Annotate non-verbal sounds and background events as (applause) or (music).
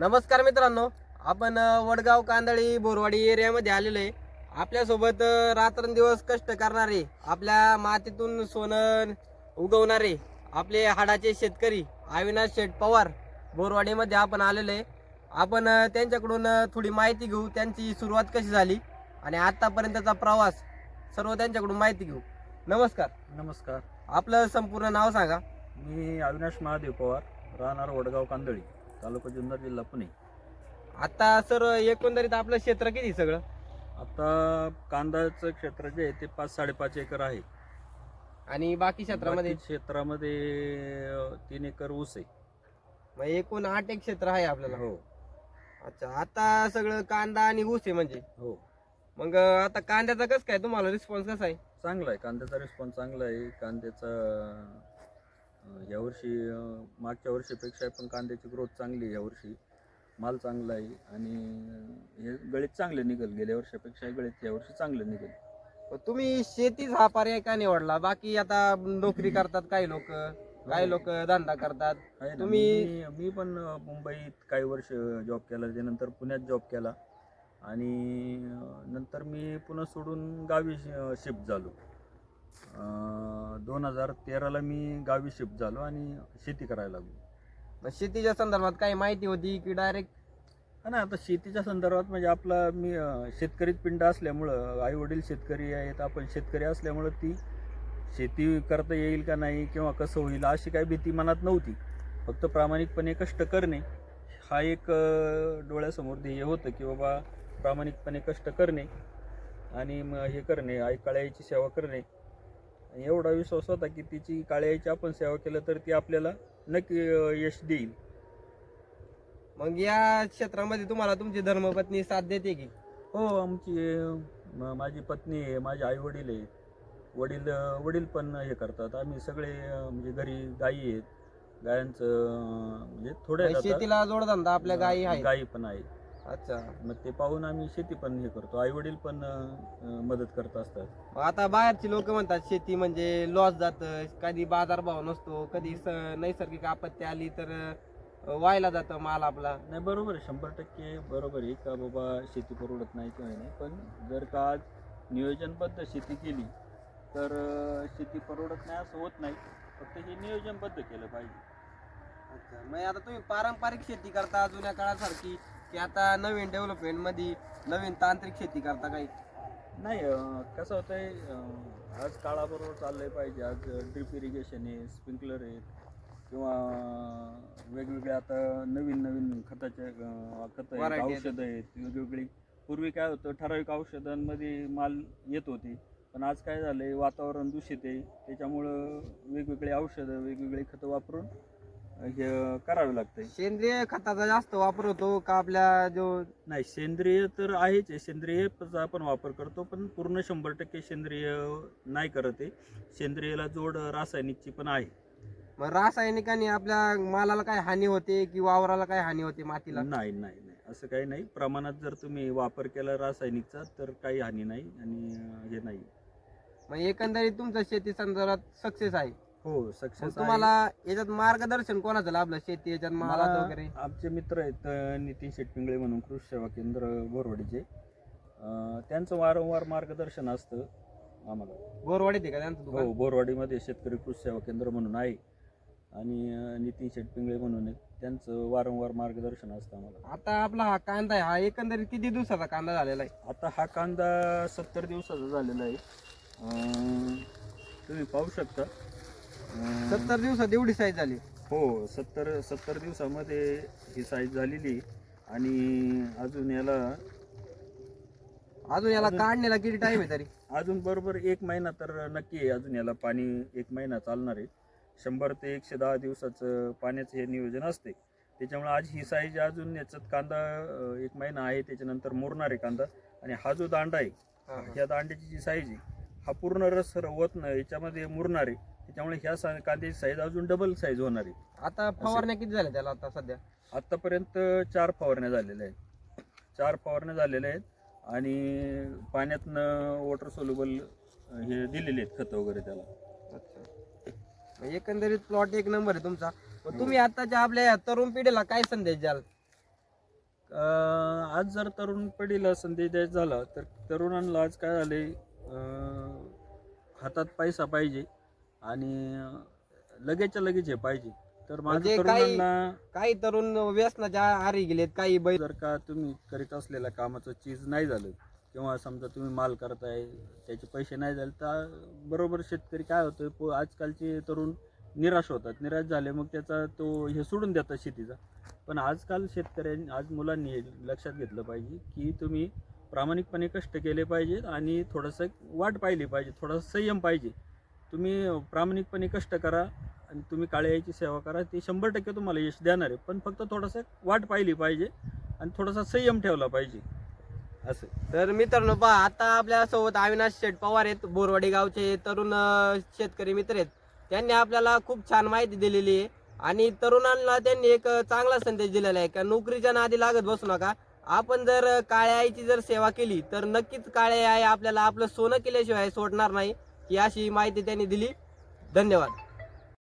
नमस्कार मित्रांनो आपण वडगाव कांदळी बोरवाडी एरियामध्ये आलेलो आहे. आपल्यासोबत रात्रंदिवस कष्ट करणारे आपल्या मातीतून सोनं उगवणारे आपले हाडाचे शेतकरी अविनाश शेठ पवार बोरवाडीमध्ये आपण आलेलो आहे. आपण त्यांच्याकडून थोडी माहिती घेऊ त्यांची सुरुवात कशी झाली आणि आतापर्यंतचा प्रवास सर्व त्यांच्याकडून माहिती घेऊ. नमस्कार. नमस्कार. आपलं संपूर्ण नाव सांगा. मी अविनाश महादेव पवार राहणार वडगाव कांदळी. तालुका जुन्नर जिल्हा पुणे. आता सर एकंदरीत आपलं क्षेत्र किती सगळं? आता कांद्याचं क्षेत्र जे आहे ते पाच साडेपाच एकर आहे. आणि बाकी क्षेत्रामध्ये? बाकी क्षेत्रामध्ये अं, तीन एकर ऊस आहे. मग एकूण आठ एक क्षेत्र आहे आपल्याला. हो. अच्छा आता सगळं कांदा आणि ऊस आहे म्हणजे? हो. मग आता कांद्याचा कसं काय तुम्हाला रिस्पॉन्स कसा आहे? चांगला आहे कांद्याचा रिस्पॉन्स चांगला आहे. कांद्याचा यावर्षी मागच्या वर्षीपेक्षा पण कांद्याची ग्रोथ चांगली आहे यावर्षी. माल चांगला आहे आणि हे गळीत चांगले निघेल. गेल्या वर्षापेक्षा गळीत यावर्षी चांगलं निघेल. तुम्ही शेतीच हा पर्याय का निवडला? बाकी आता नोकरी करतात काही लोक काही लोक धंदा करतात. आहे ना, तुम्ही- मी मी पण मुंबईत काही वर्ष जॉब केला. त्यानंतर पुण्यात जॉब केला. आणि अ, नंतर मी पुन्हा सोडून गावी शिफ्ट झालो. दोन हजार तेराला मी गावी शिफ्ट झालो आणि शेती करायला लागलो. मग शेतीच्या संदर्भात काही माहिती होती की डायरेक्ट हा ना आता शेतीच्या संदर्भात म्हणजे आपला मी अ, शेतकरीच पिंड असल्यामुळं आई वडील शेतकरी आहेत आपण शेतकरी असल्यामुळं ती शेती करता येईल का नाही किंवा कसं होईल अशी काही भीती मनात नव्हती. फक्त प्रामाणिकपणे कष्ट करणे हा एक अ, डोळ्यासमोर ध्येय होतं की बाबा प्रामाणिकपणे कष्ट करणे आणि मग हे करणे आई काळ्याची सेवा करणे. आणि एवढा विश्वास होता की तिची काळ्याची आपण सेवा केलं तर ती आपल्याला नक्की यश देईल. मग या क्षेत्रामध्ये तुम्हाला तुमची धर्मपत्नी साथ देते की? हो आमची म- माझी पत्नी आहे माझे आई वडील आहेत वडील वडील पण हे करतात. आम्ही सगळे अं, म्हणजे घरी गायी आहेत. गायांचं अं, म्हणजे थोड्या मग शेतीला जोडधंदा आपल्या गायी आहेत. गायी पण आहेत. अच्छा मग ते पाहून आम्ही शेती पण हे करतो. आई वडील पण अं, मदत करत असतात. आता बाहेरची लोक म्हणतात शेती म्हणजे लॉस जात कधी बाजारभाव नसतो कधी स- नैसर्गिक आपत्ती आली तर अं, वायला जातं माल आपला. नाही बरोबर आहे. शंभर टक्के बरोबर आहे का बाबा शेती परवडत नाही किंवा हे नाही. पण जर का आज नियोजनबद्ध शेती केली तर अं, शेती परवडत नाही असं होत नाही. फक्त हे नियोजनबद्ध केलं पाहिजे. अच्छा मग आता तुम्ही पारंपरिक शेती करता जुन्या काळासारखी. की आता नवीन डेव्हलपमेंटमध्ये नवीन तांत्रिक शेती करता काही? नाही अं, कसं होतंय अं, आज काळाबरोबर चाललंय पाहिजे. आज ड्रिप इरिगेशन आहे स्प्रिंकलर आहेत किंवा अं, वेगवेगळे आता नवीन नवीन खताचे अं, खतं आहेत Variety आहेत. औषधं आहेत वेगवेगळी. पूर्वी काय होतं ठराविक औषधांमध्ये माल येत होते. पण आज काय झालंय वातावरण दूषित आहे. त्याच्यामुळं वेगवेगळे औषधं वेगवेगळे खतं वापरून हे करावे लागतंय सेंद्रिय खताचा जास्त वापर होतो का आपल्या जो नाही सेंद्रिय तर आहेच. आहे सेंद्रियचा आपण वापर करतो पण पूर्ण शंभर टक्के सेंद्रिय नाही करत आहे सेंद्रियला जोड रासायनिकची पण आहे. मग रासायनिकाने आपल्या मालाला काय हानी होते की वावराला काय हानी होते मातीला? नाही नाही नाही. असं काही नाही. प्रमाणात जर तुम्ही वापर केला रासायनिकचा तर काही हानी नाही आणि हे नाही. मग एकंदरीत तुमचं शेती संदर्भात सक्सेस आहे. हो सक्सेस तुम्हाला याच्यात मार्गदर्शन कोणाचं लाभलं? शेती याच्यात मालात वगैरे? आमचे मित्र आहेत अं, नितीन शेटपिंगळे म्हणून कृषी सेवा केंद्र बोरवाडीचे अं, त्यांचं वारंवार मार्गदर्शन असतं आम्हाला. बोरवाडीत आहे का त्यांचं हो बोरवाडीमध्ये शेतकरी कृषी सेवा केंद्र म्हणून आहे. आणि अं, नितीन शेटपिंगळे म्हणून आहेत त्यांचं वारंवार मार्गदर्शन असतं आम्हाला. आता आपला हा कांदा आहे. हा एकंदरीत किती दिवसाचा कांदा झालेला आहे? आता हा कांदा सत्तर दिवसाचा झालेला आहे. अं, तुम्ही पाहू शकता. सत्तर दिवसात एवढी साईज झाली. हो सत्तर सत्तर दिवसामध्ये ही साईज झालेली आहे. आणि अजून याला अजून याला काढण्याला किती टाइम आहे तरी? (laughs) अजून बरोबर एक महिना तर नक्की आहे. अजून याला पाणी एक महिना चालणार आहे. शंभर ते एकशे दहा दिवसाचं पाण्याचं हे नियोजन असते. त्याच्यामुळे आज ही साईज अजून याच्यात कांदा एक महिना आहे. त्याच्यानंतर मुरणार आहे कांदा. आणि हा जो दांडा आहे. ह्या दांड्याची जी साईज आहे हा पूर्ण रस होत नाही याच्यामध्ये मुरणार. आहे त्याच्यामुळे ह्या सा कांद्याची साईज अजून डबल साईज होणार. आहे आता फवारण्या किती झाल्या त्याला आता सध्या? आत्तापर्यंत चार फवारण्या झालेल्या आहेत. चार फवारण्या झालेल्या आहेत आणि पाण्यातनं वॉटर सोल्युबल हे दिलेले आहेत खतं वगैरे त्याला. अच्छा. मग एकंदरीत प्लॉट एक नंबर आहे तुमचा. मग तुम्ही आताच्या आपल्या या तरुण पिढीला काय संदेश द्याल? अं, आज जर तरुण पिढीला संदेश द्यायचा झाला तर तरुणांना आज काय झाले हातात पैसा पाहिजे आणि लगेचच्या लगेच हे पाहिजे. तर म्हणजे माझ्या काही- तरुणांना काही तरुण व्यसनाच्या आहारी गेलेत काही बैल जर का तुम्ही करीत असलेल्या कामाचं चीज नाही झालं किंवा समजा तुम्ही माल करताय त्याचे पैसे नाही झाले तर बरोबर शेतकरी काय होतं पो आजकालचे तरुण निराश होतात. निराश झाले मग त्याचा तो हे सोडून देतात शेतीचा. पण आजकाल शेतकऱ्यांनी आज मुलांनी हे लक्षात घेतलं पाहिजे की तुम्ही प्रामाणिकपणे कष्ट केले पाहिजेत आणि थोडंसं वाट पाहिली पाहिजे थोडासा संयम पाहिजे. तुम्ही प्रामाणिकपणे कष्ट करा आणि तुम्ही काळ्याची सेवा करा ते शंभर टक्के तुम्हाला यश देणार आहे. पण फक्त थोडंसं वाट पाहिली पाहिजे आणि थोडासा संयम ठेवला पाहिजे. असं. तर मित्रांनो पहा आता आपल्यासोबत अविनाश शेठ पवार आहेत बोरवाडी गावचे तरुण शेतकरी मित्र आहेत. त्यांनी आपल्याला खूप छान माहिती दिलेली आहे. आणि तरुणांना त्यांनी एक चांगला संदेश दिलेला आहे का नोकरीच्या नादी लागत बसू नका. आपण जर काळ्या आईची जर सेवा केली तर नक्कीच काळ्या आई आपल्याला आपलं सोनं केल्याशिवाय सोडणार नाही ही अशी माहिती त्यांनी दिली. धन्यवाद.